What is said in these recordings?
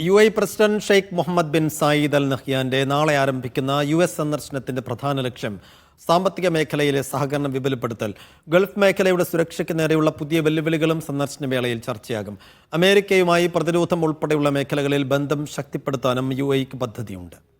U A president Sheikh Mohamed bin Zayed Al നഹ്യാന്റെ നാളെ ആരംഭിക്കുന്ന U S സന്ദർശനത്തിന്റെ പ്രധാന ലക്ഷ്യം സാമ്പത്തിക മേഖലയിലെ സഹകരണം വിപുലപ്പെടുത്തൽ. ഗൾഫ് മേഖലയുടെ സുരക്ഷയ്ക്ക് നേരെയുള്ള പുതിയ വെല്ലുവിളികളും സന്ദർശന വേളയിൽ ചർച്ചയാകും. അമേരിക്കയുമായി പ്രതിരോധം ഉൾപ്പെടെയുള്ള മേഖലകളിൽ ബന്ധം ശക്തിപ്പെടുത്താനും യു പദ്ധതിയുണ്ട്.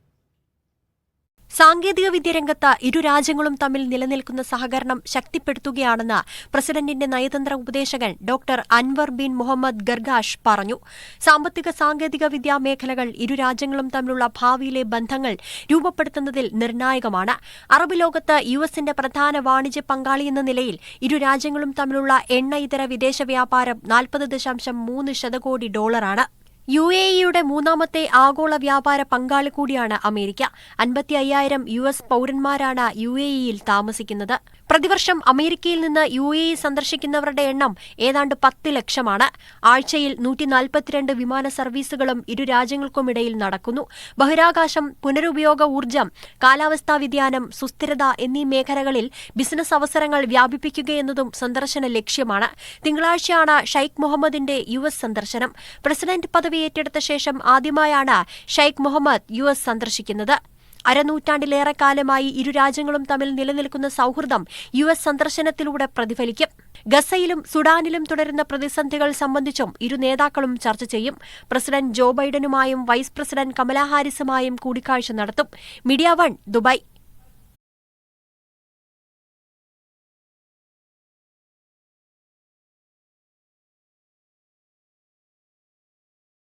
സാങ്കേതിക വിദ്യ രംഗത്ത് ഇരു രാജ്യങ്ങളും തമ്മിൽ നിലനിൽക്കുന്ന സഹകരണം ശക്തിപ്പെടുത്തുകയാണെന്ന് പ്രസിഡന്റിന്റെ നയതന്ത്ര ഉപദേശകൻ doctor Anwar bin Mohammed Gargash പറഞ്ഞു. സാമ്പത്തിക സാങ്കേതിക വിദ്യാ മേഖലകൾ ഇരു രാജ്യങ്ങളും തമ്മിലുള്ള ഭാവിയിലെ ബന്ധങ്ങൾ രൂപപ്പെടുത്തുന്നതിൽ നിർണായകമാണ്. അറബ് ലോകത്ത് യു എസിന്റെ പ്രധാന വാണിജ്യ പങ്കാളിയെന്ന നിലയിൽ ഇരു രാജ്യങ്ങളും തമ്മിലുള്ള എണ്ണ ഇതര വിദേശ വ്യാപാരം നാൽപ്പത് ദശാംശം മൂന്ന് ശതകോടി ഡോളറാണ്. യു എ ഇയുടെ മൂന്നാമത്തെ ആഗോള വ്യാപാര പങ്കാളി കൂടിയാണ് അമേരിക്ക. അൻപത്തി അയ്യായിരം യു എസ് പൌരന്മാരാണ് യു എ ഇയിൽ താമസിക്കുന്നത്. പ്രതിവർഷം അമേരിക്കയിൽ നിന്ന് യു എ ഇ സന്ദർശിക്കുന്നവരുടെ എണ്ണം ഏതാണ്ട് പത്ത് ലക്ഷമാണ്. ആഴ്ചയിൽ നൂറ്റി നാൽപ്പത്തിരണ്ട് വിമാന സർവീസുകളും ഇരു രാജ്യങ്ങൾക്കുമിടയിൽ നടക്കുന്നു. ബഹിരാകാശം പുനരുപയോഗ ഊർജം കാലാവസ്ഥാ വ്യതിയാനം സുസ്ഥിരത എന്നീ മേഖലകളിൽ ബിസിനസ് അവസരങ്ങൾ വ്യാപിപ്പിക്കുകയെന്നതും സന്ദർശന ലക്ഷ്യമാണ്. തിങ്കളാഴ്ചയാണ് ഷെയ്ഖ് മുഹമ്മദിന്റെ യു എസ് സന്ദർശനം. പ്രസിഡന്റ് പദവി ഏറ്റെടുത്ത ശേഷം ആദ്യമായാണ് ഷെയ്ഖ് മുഹമ്മദ് യു എസ് സന്ദർശിക്കുന്നത്. അരനൂറ്റാണ്ടിലേറെ കാലമായി ഇരു രാജ്യങ്ങളും തമ്മിൽ നിലനിൽക്കുന്ന സൌഹൃദം യു എസ് സന്ദർശനത്തിലൂടെ പ്രതിഫലിക്കും. ഗസയിലും സുഡാനിലും തുടരുന്ന പ്രതിസന്ധികൾ സംബന്ധിച്ചും ഇരു നേതാക്കളും ചർച്ച ചെയ്യും. പ്രസിഡന്റ് ജോ ബൈഡനുമായും വൈസ് പ്രസിഡന്റ് കമലാ ഹാരിസുമായും കൂടിക്കാഴ്ച നടത്തും. Media one Dubai.